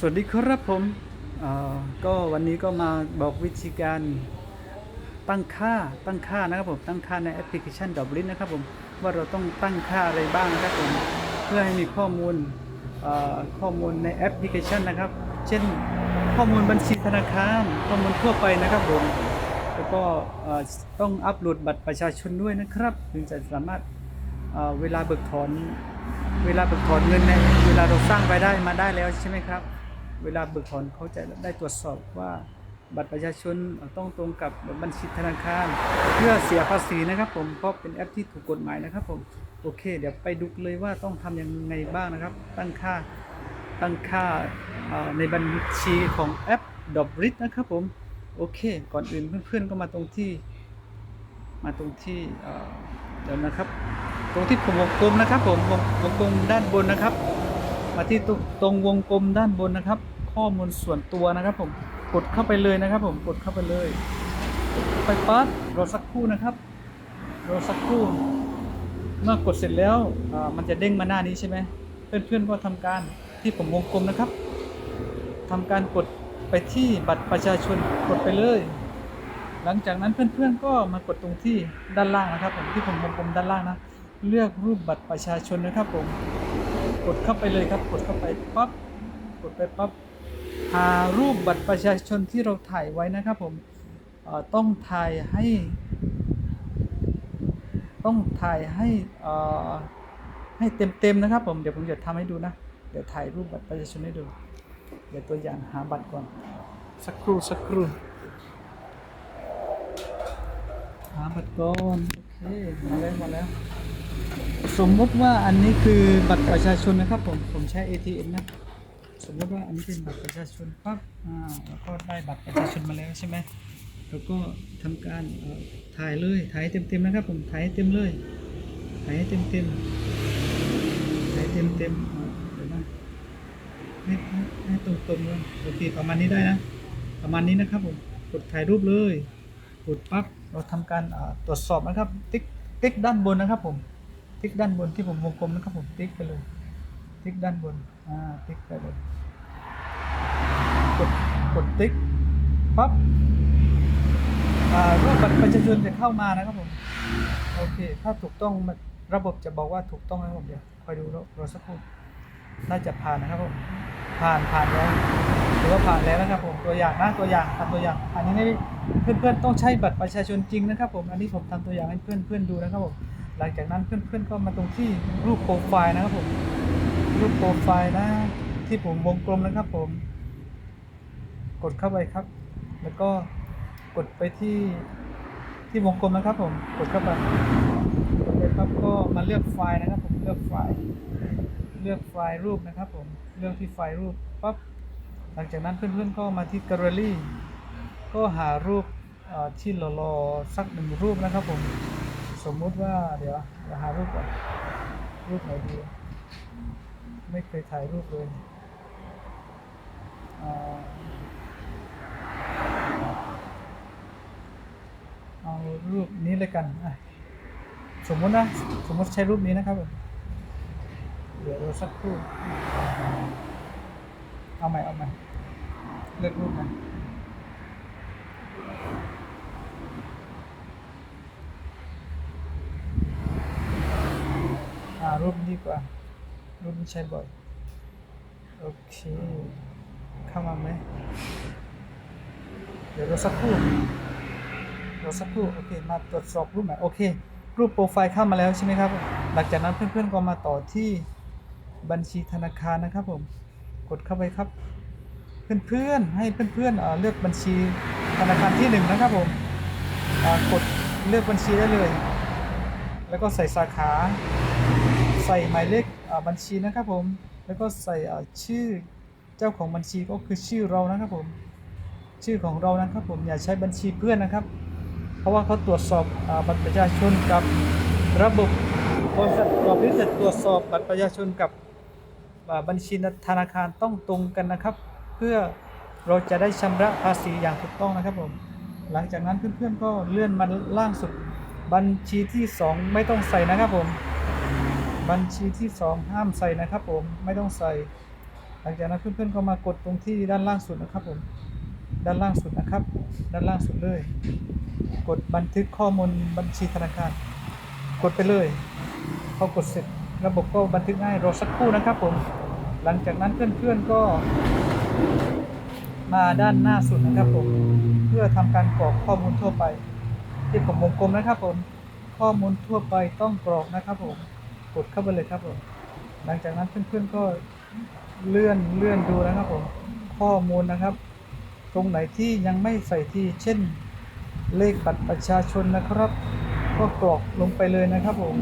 สวัสดีครับผมก็วันนี้ก็มาบอกวิธีการตั้งค่าตั้งค่านะครับผมตั้งค่าในแอปพลิเคชันดอบลินนะครับผมว่าเราต้องตั้งค่าอะไรบ้างนะครับผมเพื่อให้มีข้อมูลข้อมูลในแอปพลิเคชันนะครับ เช่นข้อมูลบัญชีธนาคาร ข้อมูลทั่วไปนะครับผมแล้วก็ต้องอัปโหลดบัตรประชาชนด้วยนะครับ ถึงจะสามารถเเวลาเบิกถอน เวลาเบิกถอนเงินเนี่ยเวลาเราสร้างรายได้มาได้แล้วใช่ไหมครับ เวลาเบิกถอนเขาจะได้ตรวจสอบว่าบัตรประชาชนต้องตรงกับบัญชีธนาคาร เพื่อเสียภาษีนะครับ ผมเพราะเป็นแอปที่ถูกกฎหมายนะครับ ผมโอเค เดี๋ยวไปดูเลยว่าต้องทำยังไงบ้างนะครับ ตั้งค่าตั้งค่าในบัญชีของแอปดอบรินะครับผมโอเค ก่อนอื่นเพื่อนๆก็มาตรงที่ มาตรงที่เดี๋ยวนะครับ ตรงที่ผมวงกลมนะครับ ผมวงกลมด้านบนนะครับ มาที่ตรงวงกลมด้านบนนะครับ ข้อมูลส่วนตัวนะครับผมกดเข้าไปเลยนะครับ ผมกดเข้าไปเลยไปปั๊บรอสักครู่นะครับรอสักครู่ เมื่อกดเสร็จแล้วมันจะเด้งมาหน้านี้ใช่ไหมเพื่อนๆก็ทำการที่ผมวงกลมนะครับทำการกดไปที่บัตรประชาชนกดไปเลย หลังจากนั้นเพื่อนๆก็มากดตรงที่ด้านล่างนะครับ ผมที่ผมวงกลมด้านล่างนะ เลือกรูปบัตรประชาชนนะครับผม กดเข้าไปเลยครับ กดเข้าไปปั๊บกดไปปั๊บหารูปบัตรประชาชนที่เราถ่ายไว้นะครับผมต้องถ่ายให้ ต้องถ่ายให้อ่อให้เต็มๆนะครับผมเดี๋ยวผมจะทำให้ดูนะ เดี๋ยวถ่ายรูปบัตรประชาชนให้ดู เดี๋ยวตัวอย่างหาบัตรก่อน สักครู่สักครู่หาบัตรก่อน มาแล้วมาแล้ว สมมติว่าอันนี้คือบัตรประชาชนนะครับ ผมผมใช้ ATM นะ สมมติว่าอันนี้เป็นบัตรประชาชนปั๊บอ่าแล้วก็ได้บัตรประชาชนมาแล้วใช่ไหมแล้วก็ทำการถ่ายเลยถ่ายเต็มๆนะครับ ผมถ่ายเต็มเลยถ่ายให้เต็มๆถ่ายเต็มๆเดี๋ยวนะให้ให้ให้ตรงๆเลยโอเคประมาณนี้ได้นะ ประมาณนี้นะครับผมกดถ่ายรูปเลย กดปั๊บเราทำการตรวจสอบนะครับ ติ๊กติ๊กด้านบนนะครับ ผม ติ๊กด้านบนที่ผมวงกลมนะครับผมติ๊กไปเลย ติ๊กด้านบนอ่าติ๊กไปเลยกดกดติ๊กปั๊บอ่ารูปบัตรประชาชนจะเข้ามานะครับผมโอเค ถ้าถูกต้องระบบจะบอกว่าถูกต้องนะครับผมเดี๋ยวคอยดูรอรอสักครู่น่าจะผ่านนะครับผม ผ่านผ่านแล้วถือว่าผ่านแล้วนะครับผมตัวอย่างนะตัวอย่างทำตัวอย่าง อันนี้ไม่เพื่อนๆต้องใช้บัตรประชาชนจริงนะครับผมอันนี้ผมทำตัวอย่างให้เพื่อนๆดูนะครับผมหลังจากนั้นเพื่อนๆก็มาตรงที่รูปโปรไฟล์นะครับผมรูปโปรไฟล์นะ ที่ผมวงกลมนะครับผม กดเข้าไปครับ แล้วก็กดไปที่ที่วงกลมนะครับผมกดเข้าไปกดไปครับก็มาเลือกไฟล์นะครับผมเลือกไฟล์ เลือกไฟล์รูปนะครับผม เลือกที่ไฟล์รูปปั๊บ หลังจากนั้นเพื่อนๆก็มาที่แกลเลอรี่ก็หารูปที่หล่อๆสักหนึ่งรูปนะครับผม สมมุติว่าเดี๋ยวเราหารูปก่อน รูปไหนดี ไม่เคยถ่ายรูปเลยเอารูปนี้เลยกัน สมมตินะ สมมติใช้รูปนี้นะครับผม ดี๋ยวสักครู่ เอาใหม่เอาใหม่เลือกรูปใหม่อ่ารูปนี้ดีกว่า รูปนี้ใช้บ่อย โอเค เข้ามาไหม เดี๋ยวเราสักครู่เราสักครู่ โอเค มาตรวจสอบรูปใหม่ โอเค รูปโปรไฟล์เข้ามาแล้วใช่ไหมครับ หลังจากนั้นเพื่อนๆก็มาต่อที่ บัญชีธนาคารนะครับผมกดเข้าไปครับ เพื่อนๆให้เพื่อนๆเอ่อเลือกบัญชีธนาคารที่หนึ่งนะครับผมกดเลือกบัญชีได้เลย แล้วก็ใส่สาขา ใส่หมายเลขอ่าบัญชีนะครับผม แล้วก็ใส่อ่าชื่อเจ้าของบัญชีก็คือชื่อเรานะครับผม ชื่อของเรานะครับผมอย่าใช้บัญชีเพื่อนนะครับ เพราะว่าเขาตรวจสอบอบัตรประชาชนกับระบบบริษัทบริษัทตรวจสอบบัตรประชาชนกับ บัญชีธนาคารต้องตรงกันนะครับ เพื่อเราจะได้ชำระภาษีอย่างถูกต้องนะครับผมหลังจากนั้นเพื่อนๆก็เลื่อนมาล่างสุด บัญชีที่ 2 ไม่ต้องใส่นะครับผม บัญชีที่ 2 ห้ามใส่นะครับผมไม่ต้องใส่ หลังจากนั้นเพื่อนๆก็มากดตรงที่ด้านล่างสุดนะครับผมด้านล่างสุดนะครับ ด้านล่างสุดเลย กดบันทึกข้อมูลบัญชีธนาคาร กดไปเลยพอกดเสร็จ ระบบก็บันทึกให้รอสักครู่นะครับผมหลังจากนั้นเพื่อนๆก็มาด้านหน้าสุดนะครับผม เพื่อทำการกรอกข้อมูลทั่วไป ที่ผมวงกลมนะครับผม ข้อมูลทั่วไปต้องกรอกนะครับผม กดเข้าไปเลยครับผม หลังจากนั้นเพื่อนๆก็เลื่อนเลื่อนดูนะครับผม ข้อมูลนะครับ ตรงไหนที่ยังไม่ใส่ที่เช่น เลขบัตรประชาชนนะครับ ก็กรอกลงไปเลยนะครับผม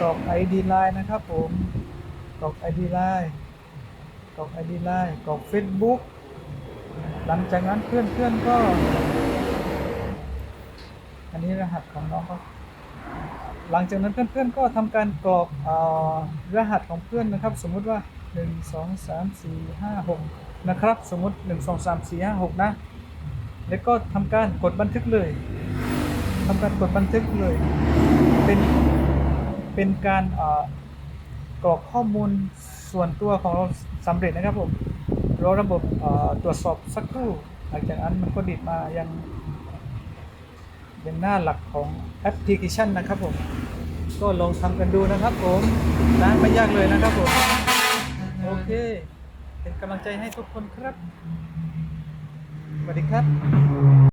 กรอก ID Line นะครับผม กรอก ID Line กรอก ID Line กรอก Facebook หลังจากนั้นเพื่อนๆก็ อันนี้รหัสของน้องเขาหลังจากนั้นเพื่อนๆก็ทำการกรอกอ่อรหัสของเพื่อนนะครับ สมมุติว่า 1 2 3 4 5 6 นะครับ สมมติ 1 2 3 4 5 6 นะ แล้วก็ทำการกดบันทึกเลย ทำการกดบันทึกเลย เป็น เป็นการเอ่อกรอกข้อมูลส่วนตัวของเราสำเร็จนะครับผมรอระบบเอ่อตรวจสอบสักครู่ หลังจากนั้นมันก็ดิดมายังเป็นหน้าหลักของแอปพลิเคชันนะครับผม ก็ลองทำกันดูนะครับผมนะไม่ยากเลยนะครับผม โอเค เป็นกำลังใจให้ทุกคนครับ สวัสดีครับ